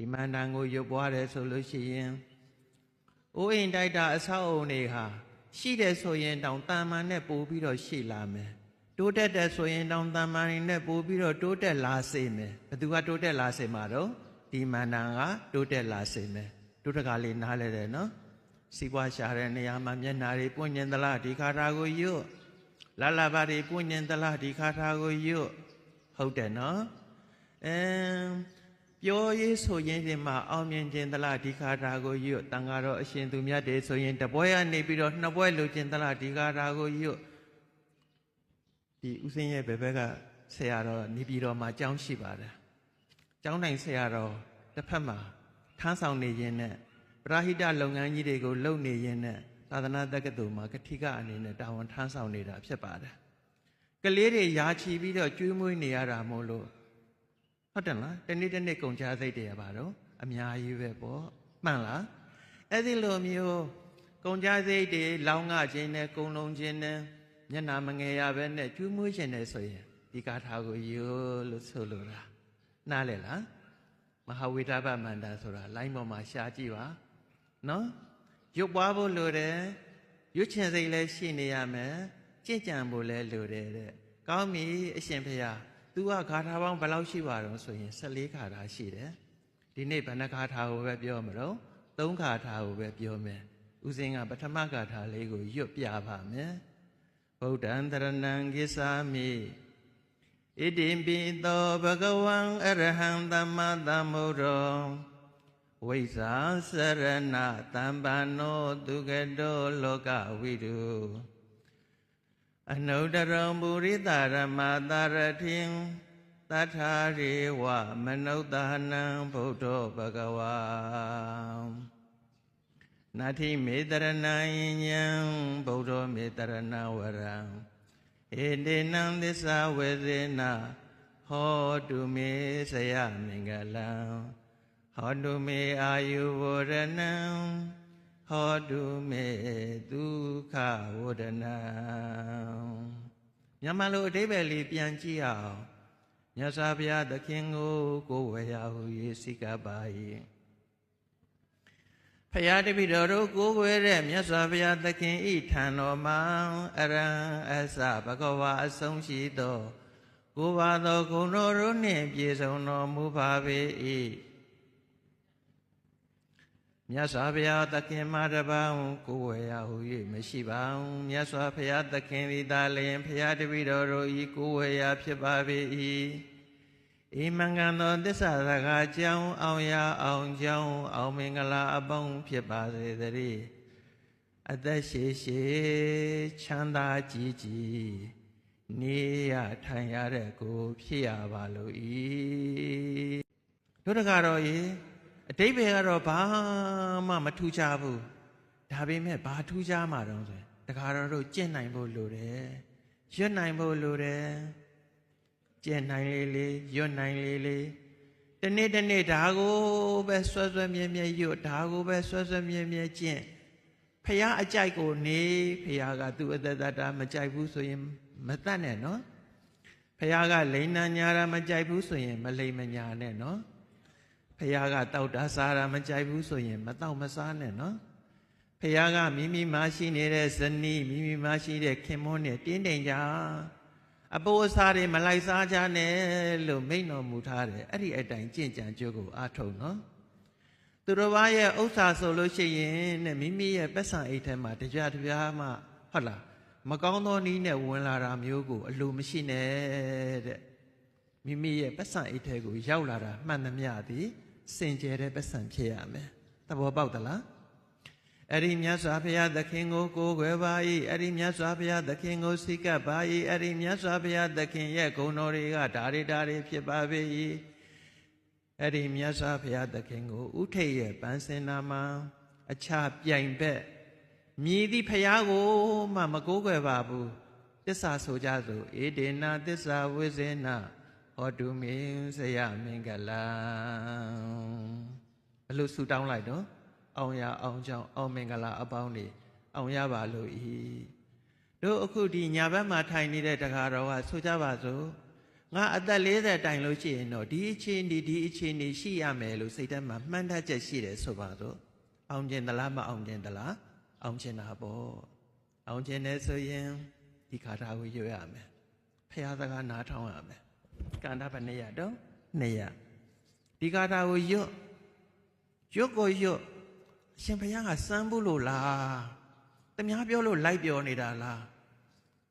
ဒီမန္တန်ကိုရွတ်ပွားတယ်ဆိုလို့ရှိရင်အိုးအိမ်တိုက်တာအဆောက်အုံတွေဟာရှိတယ်ဆိုရင်တောင်တာမန်နဲ့ပို့ပြီးတော့ရှိလာမယ်တိုးတက်တယ်ဆိုရင်တောင်တာမန်တွေနဲ့ပို့ပြီးတော့တိုးတက်လာစေမယ်ဘသူကတိုးတက်လာစေမှာတော့ဒီမန္တန်ကတိုးတက်လာစေမယ်တို့တကလေးနားလဲတယ်နော်စီးပွားရှာတဲ့နေရာမှာမျက်နာတွေပွင့်ញင်သလားဒီခါထာကိုရွတ်လာလာပါတွေပွင့်ញင်သလားဒီခါထာကိုရွတ်ဟုတ်တယ်နော်အမ် ပြောရေးဆိုရင်ဒီမှာအောင်မြင်ခြင်းသလားဒီခါထာကိုရွတ်တန်ဃာတော်အရှင်သူမြတ်တွေဆိုရင်တပွဲကနေပြီးတော့နှစ်ပွဲလိုခြင်းသလားဒီခါထာကိုရွတ်ဒီဥစဉ်ရဲ့ဘယ်ဘက်ကဆရာတော်နေပြည်တော်မှာကျောင်းရှိပါတယ်ကျောင်းတိုင်းဆရာတော်တစ်ဖက်မှာထမ်းဆောင်နေခြင်းနဲ့ပရာဟိတလုပ်ငန်းကြီးတွေကိုလုပ်နေခြင်းနဲ့သာသနာတက္ကသိုလ်မှာကတိကအနေနဲ့တာဝန်ထမ်းဆောင်နေတာဖြစ်ပါတယ်ကလေးတွေယာချီပြီးတော့ကျွေးမွေးနေရတာမို့လို့ ဟုတ်တယ်လားတနေ့တနေ့ကုန်ကြစိတ်တွေရပါတော့အများကြီးပဲပေါ့မှန်လားအဲ့ဒီလိုမျိုးကုန်ကြစိတ်တွေလောင်းငှခြင်းနဲ့ကုံလုံးခြင်းနဲ့မျက်နာမငယ်ရပဲနဲ့ကျွေးမွေးခြင်းနဲ့ဆိုရင်ဒီကာထာကိုယူလို့ဆိုလိုတာနားလေလားမဟာဝိဒဗမန္တာဆိုတာလိုင်းပေါ်မှာရှားကြည့်ပါနော်ရွတ်ပွားဖို့လိုတယ်ရွတ်ချင်စိတ်လည်းရှိနေရမယ်ကြင့်ကြံဖို့လည်းလိုတယ်တဲ့ကောင်းပြီအရှင်ဖေဟာ तू ကဂါထာပေါင်းဘယ်လောက်ရှိပါတော့ဆိုရင်14ဂါထာရှိတယ်ဒီနေ့ဘဏ္ဍဂါထာကိုပဲပြောမလို့3ဂါထာကိုပဲပြောမယ်ဥစဉ်ကပထမဂါထာလေးကိုရွတ်ပြပါမယ်ဗုဒ္ဓံတရဏံကိသာမိဣတိပိသောဘဂဝံအရဟံသမ္မာသမ္ဗုဒ္ဓောဝိဇ္ဇာစရဏတမ္ပန္နောသူကတောလောကဝိတု အနုတ္တရံပုရိသရမတာရထိံတထာရေဝမနုဿာနံဗုဒ္ဓောဘဂဝါနာတိမေတရဏံယံဗုဒ္ဓောမေတရဏဝရံဧတေနံသစ္စာဝေဇေနဟောတုမေဆယမင်္ဂလံဟောတုမေအာယုဝရဏံ ဟောတုမေဒုက္ခဝဒနာမြန်မာလိုအဓိပ္ပာယ်လေးပြန်ကြည့်အောင်မြတ်စွာဘုရားသခင်ကိုကိုယ်ဝေယဟု၍စိကပါ၏ဖရာတပိတော်တို့ကိုယ်ွယ်တဲ့မြတ်စွာဘုရားသခင်ဤထံတော်မှာအရံအစဘဂဝါအဆုံးရှိသောကိုယ်ပါသောဂုဏ်တော်တို့နှင့်ပြည့်စုံတော်မူပါပေ၏ မြတ်စွာဘုရားသခင်မတပံကိုယ်ဝယ်ရဟု၍မရှိပါဘူးမြတ်စွာဘုရားသခင်သည်သာလျှင်ဖရာတပိတော်တို့ဤကိုယ်ဝယ်ရဖြစ်ပါပေ၏ဤမင်္ဂန်သောသစ္စာစကားကြောင်းအောင်ရအောင်ကြောင်းအောင်မင်္ဂလာအပေါင်းဖြစ်ပါစေတည်းအသက်ရှိရှိချမ်းသာကြည်ကြည်နေရထိုင်ရတဲ့ကို ဖြစ်ရပါလို့ဤတို့တကားတော့ရေ အတိတ်ဘယ်ကတော့ဘာမှမထူးခြားဘူးဒါပေမဲ့ဘာထူးခြားမှာတော့ဆိုရင်တကားတော့တို့ကျင့်နိုင်ဖို့လိုတယ်ရွတ်နိုင်ဖို့လိုတယ်ကျင့်နိုင်လေလေရွတ်နိုင်လေလေတနေ့တနေ့ဒါကိုပဲဆွဲဆွဲမြဲမြဲရွတ်ဒါကိုပဲဆွဲဆွဲမြဲမြဲကျင့်ဖះအကြိုက်ကိုနေဖះကသူ့အသက်တာမကြိုက်ဘူးဆိုရင်မတတ်နဲ့နော်ဖះကလိန်နာညာတာမကြိုက်ဘူးဆိုရင်မလိန်မညာနဲ့နော် ဖះကတောက်တာစားတာမကြိုက်ဘူးဆိုရင်မတောက်မစားနဲ့နော်ဖះကမိမိမရှိနေတဲ့ဇနီးမိမိမရှိတဲ့ခင်မွန်းနဲ့တင်းတိမ်ကြအပိုးအစားတွေမလိုက်စားကြနဲ့လို့မိန့်တော်မူထားတယ်အဲ့ဒီအတိုင်းကြင့်ကြံကြိုးကိုအားထုတ်နော်သူတော်ဘာရဲ့ဥစ္စာဆိုလို့ရှိရင်တဲ့မိမိရဲ့ပတ်စံအိတ်ထဲမှာတကြတပြားမှဟုတ်လားမကောင်းသောနည်းနဲ့ဝင်လာတာမျိုးကို အလိုမရှိနဲ့တဲ့မိမိရဲ့ပတ်စံအိတ်ထဲကိုရောက်လာတာမှန်သမျှသည် စင်ကြယ်တဲ့ပတ်စံဖြစ်ရမယ်သဘောပေါက်သလားအဲ့ဒီမြတ်စွာဘုရားသခင်ကိုကိုးကွယ်ပါ၏အဲ့ဒီမြတ်စွာဘုရားသခင်ကိုစိတ်ကပ်ပါ၏အဲ့ဒီမြတ်စွာဘုရားသခင်ရဲ့ဂုဏ်တော်တွေကဓာရီဓာရီဖြစ်ပါပေ၏အဲ့ဒီမြတ်စွာဘုရားသခင်ကိုဥထိတ်ရဲ့ပန်းစင်နာမှာအခြားပြိုင်ဘက်မြည်သည့်ဘုရားကိုမှမကိုးကွယ်ပါဘူးတစ္ဆာဆိုကြစို့ဧဒေနာတစ္ဆာဝိဇေန ဟောတုမင်းဆရာမင်္ဂလာဘလို့ဆူတောင်းလိုက်တော့အောင်ရအောင်ကြောင့်အောင်မင်္ဂလာအပေါင်းတွေအောင်ရပါလို့ဤတို့အခုဒီညာဘက်မှာထိုင်နေတဲ့တခါတော်ကဆိုကြပါစို့ငါအသက်40တိုင်လို့ရှိရင်တော့ဒီအခြေအနေဒီအခြေအနေရှိရမယ်လို့စိတ်ထဲမှာမှန်းတတ်ချက်ရှိတယ်ဆိုပါတော့အောင်ကျင်သလားမအောင်ကျင်သလားအောင်ကျင်တာပေါ့အောင်ကျင်တယ်ဆိုရင်ဒီခါတာကိုရွတ်ရမယ်ဖះစကားနားထောင်ရမယ် ကန္တာဘယ်နှစ်ရတော့နှစ်ရဒီခါတာကိုရွတ်ရွတ်ကိုရွတ်အရှင်ဘုရားကစမ်းဘူးလို့လားတမားပြောလို့လိုက်ပြောနေတာလား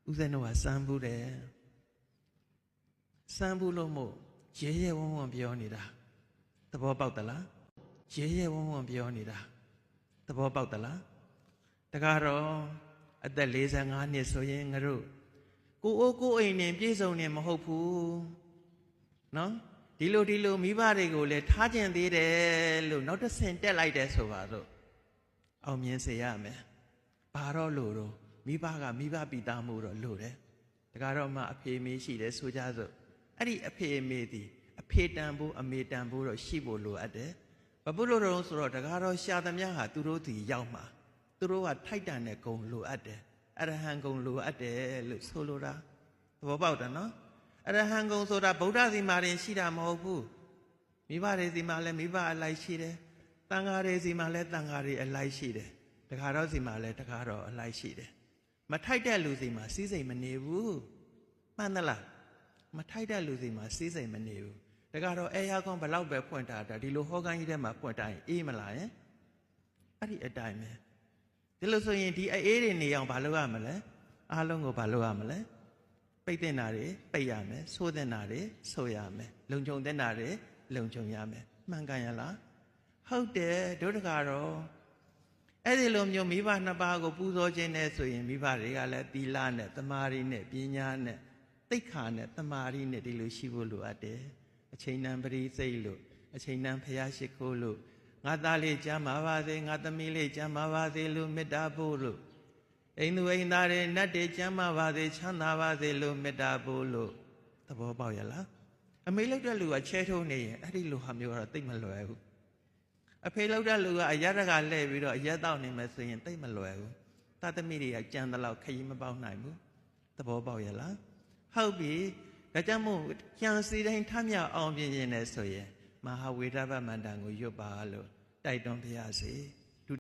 ဦးဇင်းတို့ကစမ်းဘူးတယ်စမ်းဘူးလို့မို့ရဲရဲဝံ့ဝံ့ပြောနေတာသဘောပေါက်သလားရဲရဲဝံ့ဝံ့ပြောနေတာသဘောပေါက်သလားတကားတော့အသက်45နှစ်ဆိုရင်ငါတို့ကိုအိုးကိုအိမ်နဲ့ပြည့်စုံနေမဟုတ်ဘူး နော်ဒီလိုဒီလိုမိဘတွေကိုလည်းထားကျင်သေးတယ်လို့နောက်တစ်ဆင့်တက်လိုက်တယ်ဆိုပါတော့အောင်မြင်စေရမယ်ဘာတော့လို့တော့မိဘကမိဘပိသားမှုတော့လို့တယ်တကားတော့မှအဖေမေးရှိတယ်ဆိုကြစို့အဲ့ဒီအဖေအမေသည်အဖေတန်ဖို့အမေတန်ဖို့တော့ရှိဖို့လိုအပ်တယ်။ဘာဖြစ်လို့လဲဆိုတော့တကားတော့ရှာသမျှဟာသူတို့သည်ရောက်မှာသူတို့ကထိုက်တန်တဲ့ဂုံလိုအပ်တယ်။အရဟံဂုံလိုအပ်တယ်လို့ဆိုလိုတာသဘောပေါက်တယ်နော်။ အရဟံဂုံဆိုတာဗုဒ္ဓစီမာရင်ရှိတာမဟုတ်ဘူး။မိဘတွေစီမှာလည်းမိဘအလိုက်ရှိတယ်။တန်ဃာတွေစီမှာလည်းတန်ဃာတွေအလိုက်ရှိတယ်။တကားတော့စီမှာလည်းတကားတော့အလိုက်ရှိတယ်။မထိုက်တဲ့လူစီမှာစီးစိမ်မနေဘူး။မှန်သလား။မထိုက်တဲ့လူစီမှာစီးစိမ်မနေဘူးတကတော့အဲယာကွန်ဘလောက်ပဲဖွင့်ထားတာဒီလိုဟောကန်းကြီးထဲမှာဖွင့်ထားရင်အေးမလားယင်အဲ့ဒီအတိုင်းပဲဒီလိုဆိုရင်ဒီအေးတွေနေအောင်ဘာလုပ်ရမလဲအားလုံးကိုဘာလုပ်ရမလဲ ပိတ်တဲ့နာတွေပိတ်ရမယ်ဆိုးတဲ့နာတွေဆိုးရမယ်လုံခြုံတဲ့နာတွေလုံခြုံရမယ်မှန်ကန်ရလားဟုတ်တယ်တို့တကတော့အဲ့ဒီလိုမျိုးမိဘနှစ်ပါးကိုပူဇော်ခြင်းနဲ့ဆိုရင်မိဘတွေကလည်းသီလနဲ့သမာဓိနဲ့ပညာနဲ့တိတ်ခါနဲ့တမာရီနဲ့ဒီလိုရှိဖို့လိုအပ်တယ်အချိန်တန်ပရိစိတ်လို့အချိန်တန်ဖျားရှိခိုးလို့ငါသားလေးကြမ်းပါပါစေငါသမီးလေးကြမ်းပါပါစေလို့မေတ္တာပို့လို့ အိမ်သူအိမ်သားတွေနတ်တွေကြမ်းပါပါစေချမ်းသာပါစေလို့မေတ္တာပို့လို့သဘောပေါက်ရလားအမေလောက်တဲ့လူကချဲထုံးနေရင်အဲ့ဒီလူဟာမျိုးကတော့တိတ်မလွယ်ဘူးအဖေလောက်တဲ့လူကအရတကလှည့်ပြီးတော့အရက်တော့နေမယ်ဆိုရင်တိတ်မလွယ်ဘူးတသမီးတွေကကြံတဲ့လောက်ခရီးမပေါက်နိုင်ဘူးသဘောပေါက်ရလားဟုတ်ပြီဒါကြောင့်မို့ကြံစီတိုင်းထမြောက်အောင်ပြင်းရင်လည်းဆိုရင်မဟာဝေဒဗမန္တန်ကိုရွတ်ပါလို့တိုက်တွန်းပါရစေ။